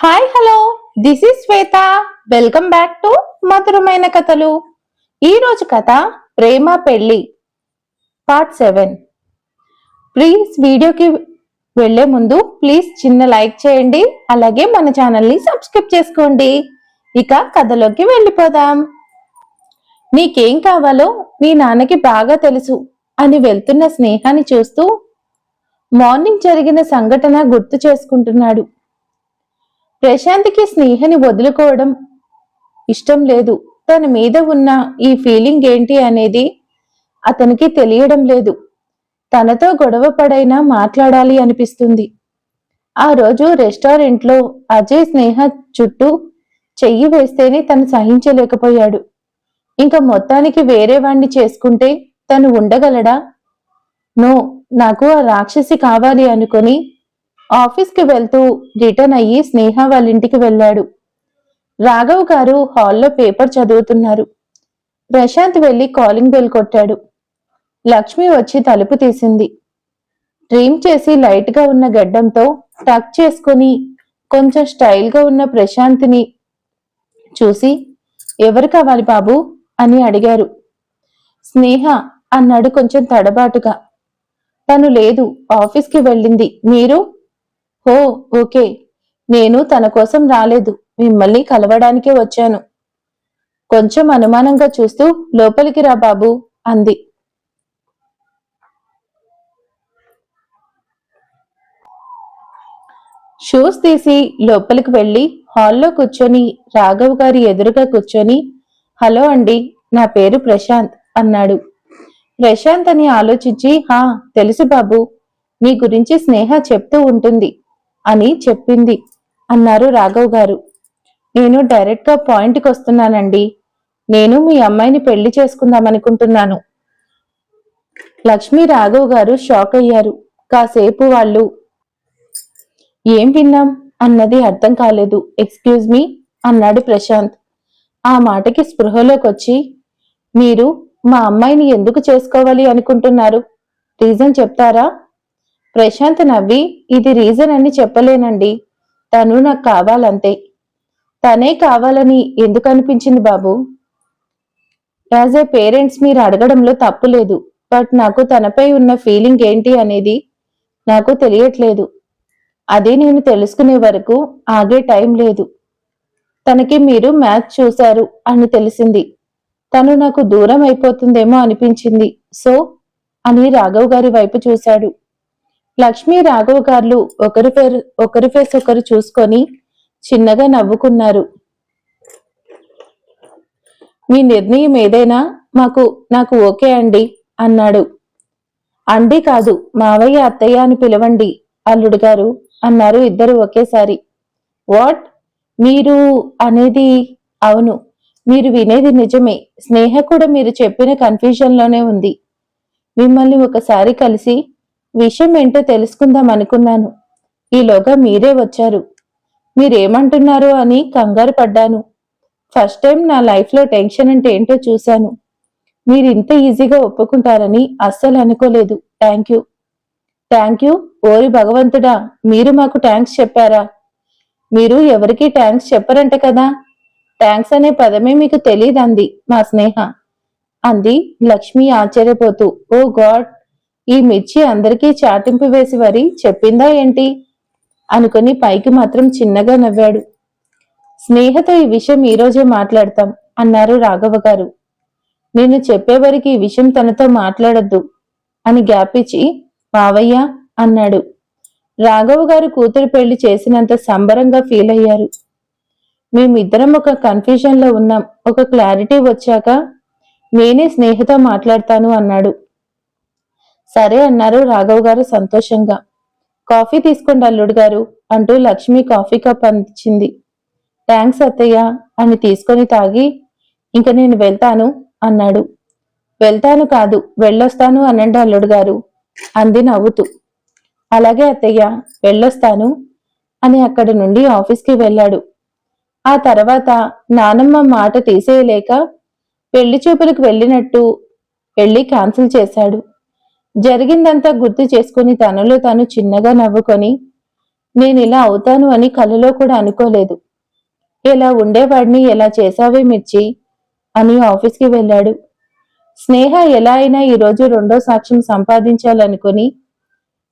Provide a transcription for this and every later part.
Hi hello this is Shweta welcome back to మధురమైన కథలు ఈ రోజు కథ ప్రేమ పెళ్ళి పార్ట్ సెవెన్ ప్లీజ్ వీడియోకి వెళ్ళే ముందు ప్లీజ్ చిన్న లైక్ చేయండి. అలాగే మన ఛానల్ని సబ్స్క్రైబ్ చేసుకోండి. ఇక కథలోకి వెళ్ళిపోదాం. నీకేం కావాలో మీ నాన్నకి బాగా తెలుసు అని వెళ్తున్న స్నేహాన్ని చూస్తూ మార్నింగ్ జరిగిన సంఘటన గుర్తు చేసుకుంటున్నాడు. ప్రశాంత్కి స్నేహని వదులుకోవడం ఇష్టం లేదు. తన మీద ఉన్న ఈ ఫీలింగ్ ఏంటి అనేది అతనికి తెలియడం లేదు. తనతో గొడవ పడైనా మాట్లాడాలి అనిపిస్తుంది. ఆ రోజు రెస్టారెంట్లో అజయ్ స్నేహ చుట్టూ చెయ్యి వేస్తేనే తను సహించలేకపోయాడు. ఇంకా మొత్తానికి వేరే వాణ్ణి చేసుకుంటే తను ఉండగలడా? నో నాకు ఆ రాక్షసి కావాలి అనుకొని ఆఫీస్కి వెళ్తూ రిటర్న్ అయ్యి స్నేహ వాళ్ళ ఇంటికి వెళ్ళాడు. రాఘవ్ గారు హాల్లో పేపర్ చదువుతున్నారు. ప్రశాంత్ వెళ్ళి కాలింగ్ బెల్ కొట్టాడు. లక్ష్మి వచ్చి తలుపు తీసింది. డ్రీమ్ చేసి లైట్గా ఉన్న గడ్డంతో టక్ చేసుకుని కొంచెం స్టైల్గా ఉన్న ప్రశాంత్ని చూసి ఎవరు కావాలి బాబు? అని అడిగారు. స్నేహ అన్నాడు కొంచెం తడబాటుగా. తను లేదు ఆఫీస్కి వెళ్ళింది. మీరు? Oh okay. నేను తన కోసం రాలేదు. మిమ్మల్ని కలవడానికే వచ్చాను. కొంచెం అనుమానంగా చూస్తూ లోపలికి రా బాబు అంది. షూస్ తీసి లోపలికి వెళ్ళి హాల్లో కూర్చొని రాఘవ్ గారి ఎదురుగా కూర్చొని హలో అండి నా పేరు ప్రశాంత్ అన్నాడు. ప్రశాంత్ అని ఆలోచించి హా తెలుసు బాబు. నీ గురించి స్నేహ చెప్తూ ఉంటుంది. అని చెప్పింది. అన్నారు రాఘవ్ గారు. నేను డైరెక్ట్గా పాయింట్కి వస్తున్నానండి. నేను మీ అమ్మాయిని పెళ్ళి చేసుకుందాం అనుకుంటున్నాను లక్ష్మీ రాఘవ్ గారు షాక్ అయ్యారు. కాసేపు వాళ్ళు ఏం విన్నాం? అన్నది అర్థం కాలేదు. ఎక్స్క్యూజ్ మీ అన్నాడు ప్రశాంత్. ఆ మాటకి స్పృహలోకి వచ్చి మీరు మా అమ్మాయిని ఎందుకు చేసుకోవాలి అనుకుంటున్నారు? రీజన్ చెప్తారా? ప్రశాంత్ నవ్వి ఇది రీజన్ అని చెప్పలేనండి. తను నాకు కావాలంతే. తనే కావాలని ఎందుకు అనిపించింది బాబు? యాజ్ ఏ పేరెంట్స్ మీరు అడగడంలో తప్పు లేదు. బట్ నాకు తనపై ఉన్న ఫీలింగ్ ఏంటి అనేది నాకు తెలియట్లేదు. అదే నేను తెలుసుకునే వరకు ఆగే టైం లేదు. తనకి మీరు మ్యాచ్ చూశారు అని తెలిసింది. తను నాకు దూరం అయిపోతుందేమో అనిపించింది. సో? అని రాఘవ్ గారి వైపు చూశాడు. లక్ష్మీ రాఘవ్ గారు ఒకరి పేరు ఒకరి ఫేస్ ఒకరు చూసుకొని చిన్నగా నవ్వుకున్నారు. మీ నిర్ణయం ఏదైనా మాకు నాకు ఓకే అండి అన్నాడు. అండి కాదు మావయ్య అత్తయ్య అని పిలవండి అల్లుడు గారు అన్నారు ఇద్దరు ఒకేసారి. వాట్? మీరు అనేది అవును మీరు వినేది నిజమే. స్నేహ కూడా మీరు చెప్పిన కన్ఫ్యూజన్లోనే ఉంది. మిమ్మల్ని ఒకసారి కలిసి విషయం ఏంటో తెలుసుకుందాం అనుకున్నాను. ఈలోగా మీరే వచ్చారు. మీరేమంటున్నారు అని కంగారు పడ్డాను. ఫస్ట్ టైం నా లైఫ్లో టెన్షన్ అంటే ఏంటో చూశాను. మీరు ఇంత ఈజీగా ఒప్పుకుంటారని అస్సలు అనుకోలేదు. Thank you. థ్యాంక్ యూ ఓరి భగవంతుడా మీరు మాకు థ్యాంక్స్ చెప్పారా? మీరు ఎవరికి థ్యాంక్స్ చెప్పరంట కదా? థ్యాంక్స్ అనే పదమే మీకు తెలియదంది మా స్నేహ. అంది లక్ష్మి ఆశ్చర్యపోతూ ఓ గాడ్ ఈ మిర్చి అందరికీ చాటింపు వేసి వరి చెప్పిందా ఏంటి? అనుకుని పైకి మాత్రం చిన్నగా నవ్వాడు. స్నేహతో ఈ విషయం ఈరోజే మాట్లాడతాం అన్నారు రాఘవ గారు. నేను చెప్పేవరికి ఈ విషయం తనతో మాట్లాడొద్దు అని గ్యాప్ ఇచ్చి మావయ్య అన్నాడు. రాఘవ గారు కూతురు పెళ్ళి చేసినంత సంబరంగా ఫీల్ అయ్యారు. మేమిద్దరం ఒక కన్ఫ్యూజన్లో ఉన్నాం. ఒక క్లారిటీ వచ్చాక నేనే స్నేహతో మాట్లాడతాను అన్నాడు. సరే అన్నారు రాఘవ్ గారు సంతోషంగా. కాఫీ తీసుకోండి అల్లుడు గారు అంటూ లక్ష్మి కాఫీ కప్ అందించింది. థ్యాంక్స్ అత్తయ్య అని తీసుకొని తాగి ఇంక నేను వెళ్తాను అన్నాడు. వెళ్తాను కాదు వెళ్ళొస్తాను అనండి అల్లుడు గారు. అంది నవ్వుతూ. అలాగే అత్తయ్య వెళ్ళొస్తాను అని అక్కడి నుండి ఆఫీస్కి వెళ్ళాడు. ఆ తర్వాత నానమ్మ మాట తీసేయలేక పెళ్ళి చూపులకు వెళ్ళినట్టు పెళ్ళి క్యాన్సిల్ చేశాడు. జరిగిందంతా గుర్తు చేసుకుని తనలో తాను చిన్నగా నవ్వుకొని నేను ఇలా అవుతాను అని కలలో కూడా అనుకోలేదు. ఇలా ఉండేవాడిని ఎలా చేశావే మిర్చి అని ఆఫీస్కి వెళ్ళాడు. స్నేహ ఎలా అయినా ఈరోజు రెండో సాక్ష్యం సంపాదించాలనుకుని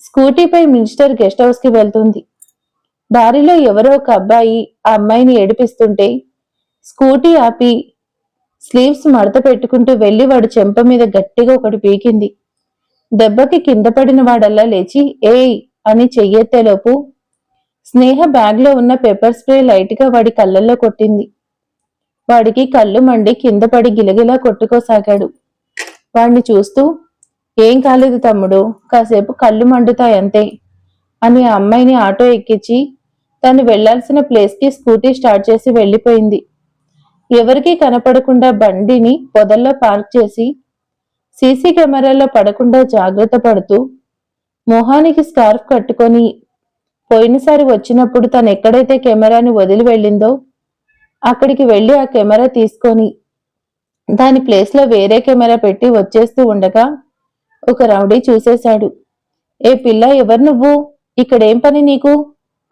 స్కూటీపై మినిస్టర్ గెస్ట్ హౌస్కి వెళ్తుంది. దారిలో ఎవరో ఒక అబ్బాయి ఆ అమ్మాయిని ఏడిపిస్తుంటే స్కూటీ ఆపి స్లీవ్స్ మడత పెట్టుకుంటూ వెళ్ళి వాడు చెంప మీద గట్టిగా ఒకటి పీకింది. దెబ్బకి కింద పడిన వాడల్లా లేచి ఏయ్ అని చెయ్యెత్తేలోపు స్నేహ బ్యాగ్లో ఉన్న పెప్పర్ స్ప్రే లైట్గా వాడి కళ్ళల్లో కొట్టింది. వాడికి కళ్ళు మండి కింద పడి గిలగిలా కొట్టుకోసాగాడు. వాడిని చూస్తూ ఏం కాలేదు తమ్ముడు కాసేపు కళ్ళు మండుతాయంతే అని ఆ అమ్మాయిని ఆటో ఎక్కించి తను వెళ్ళాల్సిన ప్లేస్కి స్కూటీ స్టార్ట్ చేసి వెళ్ళిపోయింది. ఎవరికీ కనపడకుండా బండిని పొదల్లో పార్క్ చేసి సీసీ కెమెరాలో పడకుండా జాగ్రత్త పడుతూ మొహానికి స్కార్ఫ్ కట్టుకొని పోయినసారి వచ్చినప్పుడు తను ఎక్కడైతే కెమెరాని వదిలి వెళ్ళిందో అక్కడికి వెళ్ళి ఆ కెమెరా తీసుకొని దాని ప్లేస్లో వేరే కెమెరా పెట్టి వచ్చేస్తూ ఉండగా ఒక రౌడీ చూసేశాడు. ఏ పిల్ల ఎవరు నువ్వు? ఇక్కడేం పని నీకు?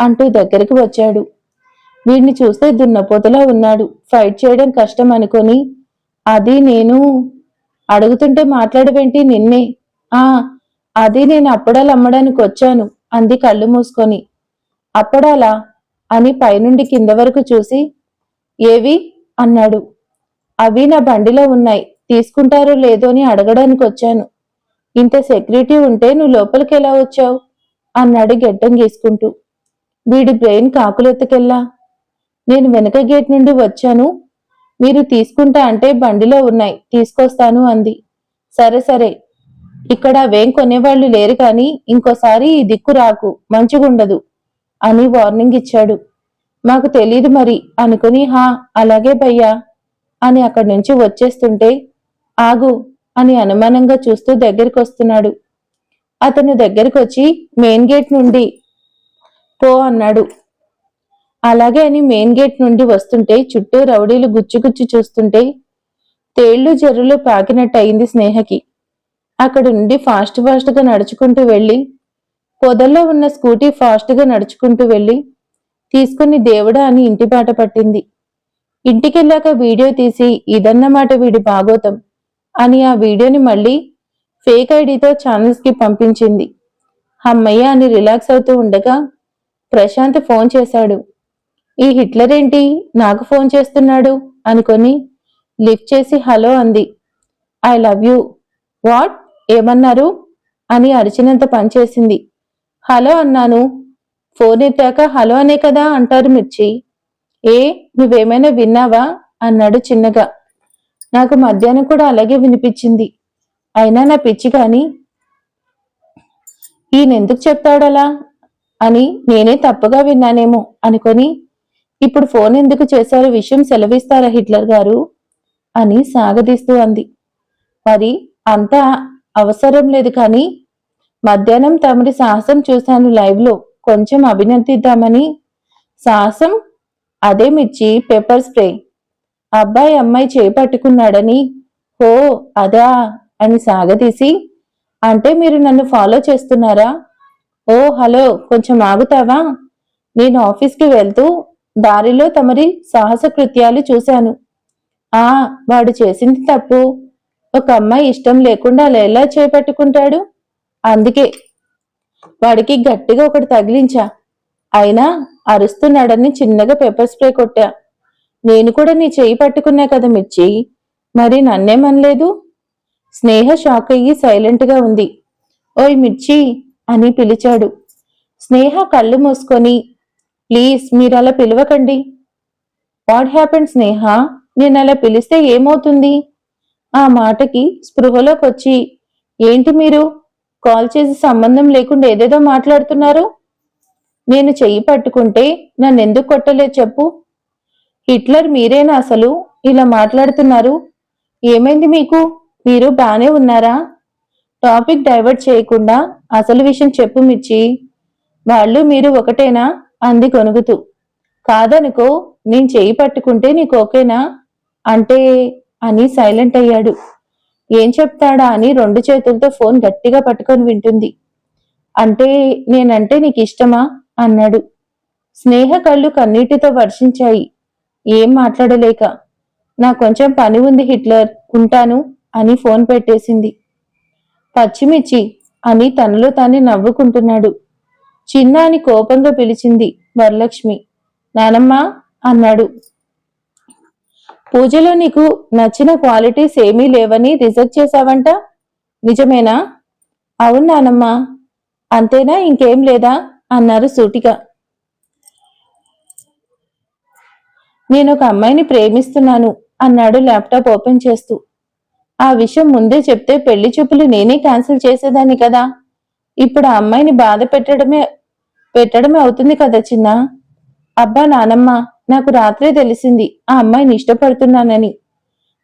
అంటూ దగ్గరికి వచ్చాడు. వీడిని చూస్తే దున్నపోతలా ఉన్నాడు. ఫైట్ చేయడం కష్టం అనుకొని అది నేను అడుగుతుంటే మాట్లాడవేంటి నిన్నే? ఆ అది నేను అప్పడాలు అమ్మడానికి వచ్చాను. అంది కళ్ళు మూసుకొని. అప్పడాలా? అని పైనుండి కింద వరకు చూసి. ఏవి? అన్నాడు. అవి నా బండిలో ఉన్నాయి. తీసుకుంటారో లేదో అని అడగడానికి వచ్చాను. ఇంత సెక్యూరిటీ ఉంటే నువ్వు లోపలికి ఎలా వచ్చావు? అన్నాడు గెడ్డం గీసుకుంటూ. వీడి బ్రెయిన్ కాకులెత్తుకెళ్ళా నేను వెనక గేట్ నుండి వచ్చాను. మీరు తీసుకుంటా అంటే బండిలో ఉన్నాయి తీసుకొస్తాను అంది. సరే సరే. ఇక్కడ వేం కొనేవాళ్ళు లేరు కానీ ఇంకోసారి ఈ దిక్కు రాకు మంచిగుండదు అని వార్నింగ్ ఇచ్చాడు. మాకు తెలీదు మరి అనుకుని హా అలాగే భయ్యా అని అక్కడి నుంచి వచ్చేస్తుంటే ఆగు అని అనుమానంగా చూస్తూ దగ్గరికి వస్తున్నాడు అతను దగ్గరికి వచ్చి మెయిన్ గేట్ నుండి పో అన్నాడు. అలాగే అని మెయిన్ గేట్ నుండి వస్తుంటే చుట్టూ రౌడీలు గుచ్చుగుచ్చు చూస్తుంటే తేళ్ళు జర్రులు పాకినట్టు అయింది స్నేహకి. అక్కడి నుండి ఫాస్ట్ ఫాస్ట్గా నడుచుకుంటూ వెళ్ళి పొదల్లో ఉన్న స్కూటీ ఫాస్ట్గా నడుచుకుంటూ వెళ్ళి తీసుకుని దేవుడా అని ఇంటి బాట పట్టింది. ఇంటికెళ్ళాక వీడియో తీసి ఇదన్నమాట వీడి భాగోతం అని ఆ వీడియోని మళ్ళీ ఫేక్ ఐడితో ఛానల్స్కి పంపించింది. అమ్మయ్య అని రిలాక్స్ అవుతూ ఉండగా ప్రశాంత్ ఫోన్ చేశాడు. ఈ హిట్లర్ ఏంటి నాకు ఫోన్ చేస్తున్నాడు అనుకొని లిఫ్ట్ చేసి హలో అంది. I love you. వాట్? ఏమన్నారు? అని అరిచినంత పనిచేసింది హలో అన్నాను. ఫోన్ ఎత్తాక హలో అనే కదా అంటారు మిర్చి. ఏ నువ్వేమైనా విన్నావా? అన్నాడు చిన్నగా. నాకు మధ్యాహ్నం కూడా అలాగే వినిపించింది. అయినా నా పిచ్చి కాని ఈయనెందుకు చెప్తాడలా? అని నేనే తప్పుగా విన్నానేమో అనుకొని ఇప్పుడు ఫోన్ ఎందుకు చేశారు? విషయం సెలవిస్తారా హిట్లర్ గారు? అని సాగదీస్తూ అంది. మరి అంతా అవసరం లేదు కానీ మధ్యాహ్నం తమరి సాహసం చూశాను లైవ్లో. కొంచెం అభినందిద్దామని. సాహసం? అదే మిర్చి పెప్పర్ స్ప్రే. అబ్బాయి అమ్మాయి చేపట్టుకున్నాడని ఓ అదా? అని సాగదీసి అంటే మీరు నన్ను ఫాలో చేస్తున్నారా? ఓ హలో కొంచెం ఆగుతావా? నేను ఆఫీస్కి వెళ్తూ దారిలో తమరి సాహస కృత్యాలు చూశాను. ఆ వాడు చేసింది తప్పు. ఒక అమ్మాయి ఇష్టం లేకుండా అలా ఎలా చేపట్టుకుంటాడు? అందుకే. వాడికి గట్టిగా ఒకటి తగిలించా. అయినా అరుస్తున్నాడని చిన్నగా పెప్పర్ స్ప్రే కొట్టా. నేను కూడా నీ చేయి పట్టుకున్నా కదా మిర్చి. మరి నన్నేమనలేదు? స్నేహ షాక్ అయ్యి సైలెంట్గా ఉంది. ఓయ్ మిర్చి అని పిలిచాడు. స్నేహ కళ్ళు మూసుకొని ప్లీజ్ మీరు అలా పిలవకండి. What happen Sneha? నేను అలా పిలిస్తే ఏమవుతుంది? ఆ మాటకి స్పృహలోకి వచ్చి ఏంటి మీరు? కాల్ చేసి సంబంధం లేకుండా ఏదేదో మాట్లాడుతున్నారు? నేను చెయ్యి పట్టుకుంటే నన్ను ఎందుకు కొట్టలేదు చెప్పు. హిట్లర్ మీరేనా అసలు? ఇలా మాట్లాడుతున్నారు. ఏమైంది మీకు? మీరు బానే ఉన్నారా? టాపిక్ డైవర్ట్ చేయకుండా అసలు విషయం చెప్పు మిర్చి. వాళ్ళు మీరు ఒకటేనా? అంది కొనుగుతూ. కాదనుకో నేను చేయి పట్టుకుంటే నీకు ఓకేనా అంటే అని సైలెంట్ అయ్యాడు. ఏం చెప్తాడా అని రెండు చేతులతో ఫోన్ గట్టిగా పట్టుకొని వింటుంది. అంటే నేనంటే నీకు ఇష్టమా అన్నాడు. స్నేహ కళ్ళు కన్నీటితో వర్షించాయి. ఏం మాట్లాడలేక. నా కొంచెం పని ఉంది హిట్లర్ ఉంటాను అని ఫోన్ పెట్టేసింది. పచ్చిమిర్చి అని తనలో తానే నవ్వుకుంటున్నాడు. చిన్నాని కోపంగా పిలిచింది వరలక్ష్మి. నానమ్మ అన్నాడు. పూజలో నీకు నచ్చిన క్వాలిటీస్ ఏమీ లేవని రిజెక్ట్ చేశావంట? నిజమేనా? అవును నానమ్మా. అంతేనా? ఇంకేం లేదా? అన్నారు సూటిగా. నేను ఒక అమ్మాయిని ప్రేమిస్తున్నాను అన్నాడు ల్యాప్టాప్ ఓపెన్ చేస్తూ. ఆ విషయం ముందే చెప్తే పెళ్ళి చూపులు నేనే క్యాన్సిల్ చేసేదాన్ని కదా? ఇప్పుడు ఆ అమ్మాయిని బాధ పెట్టడమే పెట్టడమే అవుతుంది కదా చిన్న? అబ్బా నానమ్మ నాకు రాత్రే తెలిసింది. ఆ అమ్మాయిని ఇష్టపడుతున్నానని.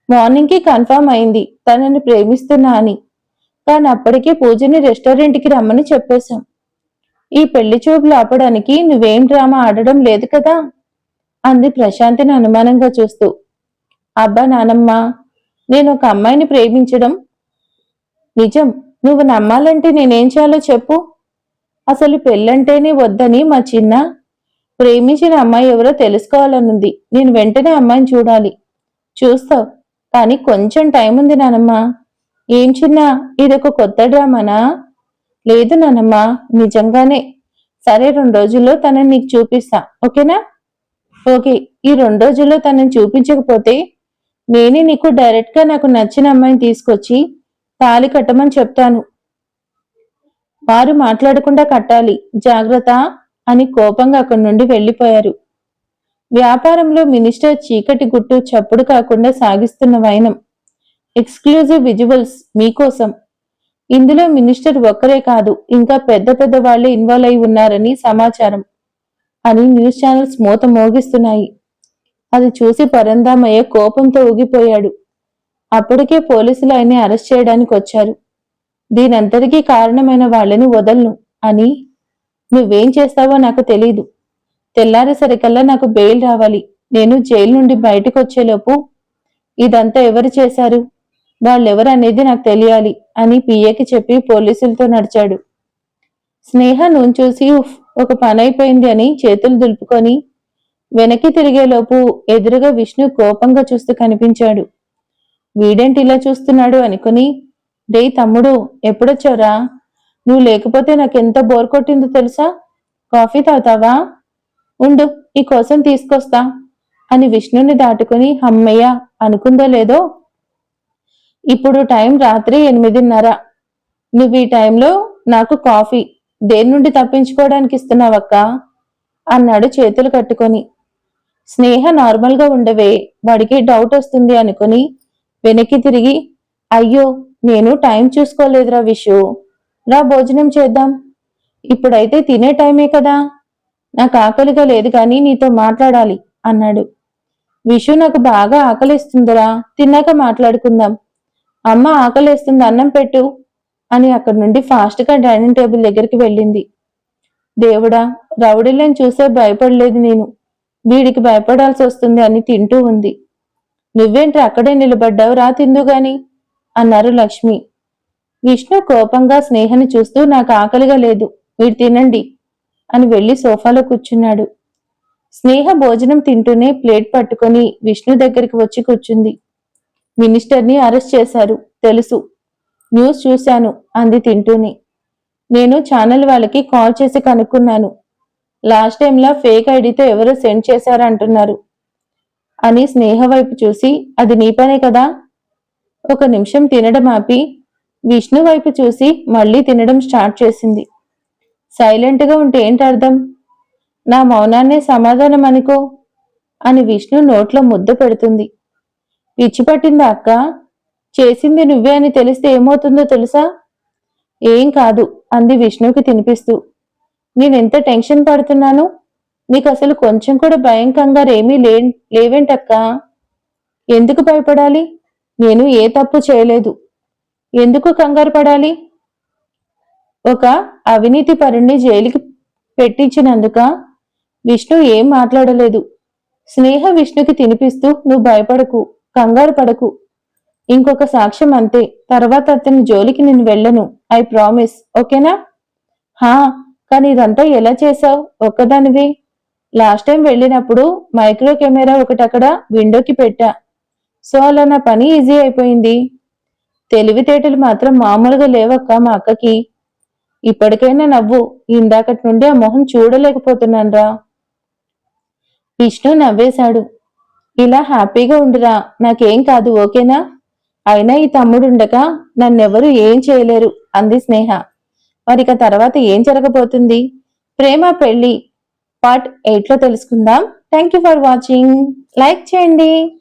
మార్నింగ్కి కన్ఫర్మ్ అయింది. తనని ప్రేమిస్తున్నా అని. కానీ అప్పటికే పూజని రెస్టారెంట్కి రమ్మని చెప్పేశాం. ఈ పెళ్ళి చూపులు ఆపడానికి నువ్వేం డ్రామా ఆడడం లేదు కదా? అంది ప్రశాంతిని అనుమానంగా చూస్తూ. అబ్బా నానమ్మ నేను ఒక అమ్మాయిని ప్రేమించడం నిజం. నువ్వు నమ్మాలంటే నేనేం చేయాలో చెప్పు. అసలు పెళ్ళంటేనే వద్దని మా చిన్న ప్రేమించిన అమ్మాయి ఎవరో తెలుసుకోవాలనుంది. నేను వెంటనే అమ్మాయిని చూడాలి. చూస్తావు. కానీ కొంచెం టైం ఉంది నానమ్మ. ఏం చిన్న? ఇదొక కొత్త డ్రామానా? లేదు నానమ్మ నిజంగానే. సరే రెండు రోజుల్లో తనని నీకు చూపిస్తా. ఓకేనా? ఓకే. ఈ రెండు రోజుల్లో తనని చూపించకపోతే నేనే నీకు డైరెక్ట్గా నాకు నచ్చిన అమ్మాయిని తీసుకొచ్చి తాలి కట్టమని చెప్తాను. వారు మాట్లాడకుండా కట్టాలి. జాగ్రత్త అని కోపంగా అక్కడి నుండి వెళ్ళిపోయారు. వ్యాపారంలో మినిస్టర్ చీకటి గుట్టు చప్పుడు కాకుండా సాగిస్తున్న వైనం. ఎక్స్క్లూజివ్ విజువల్స్ మీకోసం. ఇందులో మినిస్టర్ ఒక్కరే కాదు ఇంకా పెద్ద పెద్ద వాళ్ళే ఇన్వాల్వ్ అయి ఉన్నారని సమాచారం. అని న్యూస్ ఛానల్స్ మూత మోగిస్తున్నాయి. అది చూసి పరందామయ్య కోపంతో ఊగిపోయాడు. అప్పటికే పోలీసులు ఆయన్ని అరెస్ట్ చేయడానికి వచ్చారు. దీనంతటికీ కారణమైన వాళ్ళని వదలను అని నువ్వేం చేస్తావో నాకు తెలీదు. తెల్లారేసరికల్లా నాకు బెయిల్ రావాలి. నేను జైలు నుండి బయటకు వచ్చేలోపు ఇదంతా ఎవరు చేశారు? వాళ్ళెవరు అనేది నాకు తెలియాలి అని పిఏకి చెప్పి పోలీసులతో నడిచాడు. స్నేహ నూనె చూసి "ఉఫ్, ఒక పని అయిపోయింది అని చేతులు దులుపుకొని వెనక్కి తిరిగేలోపు ఎదురుగా విష్ణు కోపంగా చూస్తూ కనిపించాడు. వీడేంటి ఇలా చూస్తున్నాడు అనుకుని డే తమ్ముడు ఎప్పుడొచ్చావురా? నువ్వు లేకపోతే నాకెంత బోర్ కొట్టిందో తెలుసా? కాఫీ తాగుతావా? ఉండు ఈ కోసం తీసుకొస్తా అని విష్ణుని దాటుకుని అమ్మయ్య అనుకుందో లేదో? ఇప్పుడు టైం రాత్రి ఎనిమిదిన్నర. నువ్వు ఈ టైంలో నాకు కాఫీ దేని నుండి తప్పించుకోవడానికి ఇస్తున్నావక్క? అన్నాడు చేతులు కట్టుకొని. స్నేహ నార్మల్గా ఉండవే వాడికి డౌట్ వస్తుంది అనుకుని వెనక్కి తిరిగి అయ్యో నేను టైం చూసుకోలేదురా విషు. రా భోజనం చేద్దాం. ఇప్పుడైతే తినే టైమే కదా. నాకు ఆకలిగా లేదు కానీ నీతో మాట్లాడాలి అన్నాడు. విషు నాకు బాగా ఆకలిస్తుందిరా. తిన్నాక మాట్లాడుకుందాం. అమ్మ ఆకలిస్తుంది అన్నం పెట్టు అని అక్కడి నుండి ఫాస్ట్గా డైనింగ్ టేబుల్ దగ్గరికి వెళ్ళింది. దేవుడా రౌడీలను చూసే భయపడలేదు నేను. వీడికి భయపడాల్సి వస్తుంది అని తింటూ ఉంది. నువ్వేంట్రా అక్కడే నిలబడ్డావు? రా తిందు గాని అన్నారు లక్ష్మి. విష్ణు కోపంగా స్నేహని చూస్తూ నాకు ఆకలిగా లేదు మీరు తినండి అని వెళ్ళి సోఫాలో కూర్చున్నాడు. స్నేహ భోజనం తింటూనే ప్లేట్ పట్టుకొని విష్ణు దగ్గరికి వచ్చి కూర్చుంది. మినిస్టర్ని అరెస్ట్ చేశారు తెలుసు. న్యూస్ చూశాను అంది తింటూనే. నేను ఛానల్ వాళ్ళకి కాల్ చేసి కనుక్కున్నాను. లాస్ట్ టైంలా ఫేక్ ఐడితో ఎవరో సెండ్ చేశారంటున్నారు. అని స్నేహ వైపు చూసి అది నీ పనే కదా? ఒక నిమిషం తినడం ఆపి విష్ణు వైపు చూసి మళ్ళీ తినడం స్టార్ట్ చేసింది. సైలెంట్గా ఉంటే ఏంటి అర్థం? నా మౌనాన్నే సమాధానం అనుకో అని విష్ణు నోట్లో ముద్ద పెడుతుంది. పిచ్చి పట్టిందా అక్క? చేసింది నువ్వే అని తెలిస్తే ఏమవుతుందో తెలుసా? ఏం కాదు అంది విష్ణుకి తినిపిస్తూ. నేనెంత టెన్షన్ పడుతున్నాను? నీకు అసలు కొంచెం కూడా భయం కంగారు ఏమీ లే లేవేంటక్క? ఎందుకు భయపడాలి? నేను ఏ తప్పు చేయలేదు. ఎందుకు కంగారు పడాలి? ఒక అవినీతి పరుణ్ణి జైలుకి పెట్టించినందుక విష్ణు ఏం మాట్లాడలేదు. స్నేహ విష్ణుకి తినిపిస్తూ నువ్వు భయపడకు కంగారు పడకు. ఇంకొక సాక్ష్యం అంతే. తర్వాత అతని జోలికి నేను వెళ్ళను ఐ ప్రామిస్. ఓకేనా? హా కానీ ఇదంతా ఎలా చేసావు ఒక్కదానివి. లాస్ట్ టైం వెళ్ళినప్పుడు మైక్రో కెమెరా ఒకటి అక్కడ విండోకి పెట్టా. సో అలా నా పని ఈజీ అయిపోయింది. తెలివితేటలు మాత్రం మామూలుగా లేవక్క మా అక్కకి. ఇప్పటికైనా నవ్వు. ఇందాకటి నుండి ఆ మొహం చూడలేకపోతున్నానురా. విష్ణు నవ్వేశాడు. ఇలా హ్యాపీగా ఉండురా. నాకేం కాదు ఓకేనా? అయినా ఈ తమ్ముడుండగా నన్నెవరు ఏం చేయలేరు అంది స్నేహ. మరిక తర్వాత ఏం జరగబోతుంది? ప్రేమ పెళ్ళి పార్ట్ ఎయిట్లో తెలుసుకుందాం. Thank you for watching like చేయండి.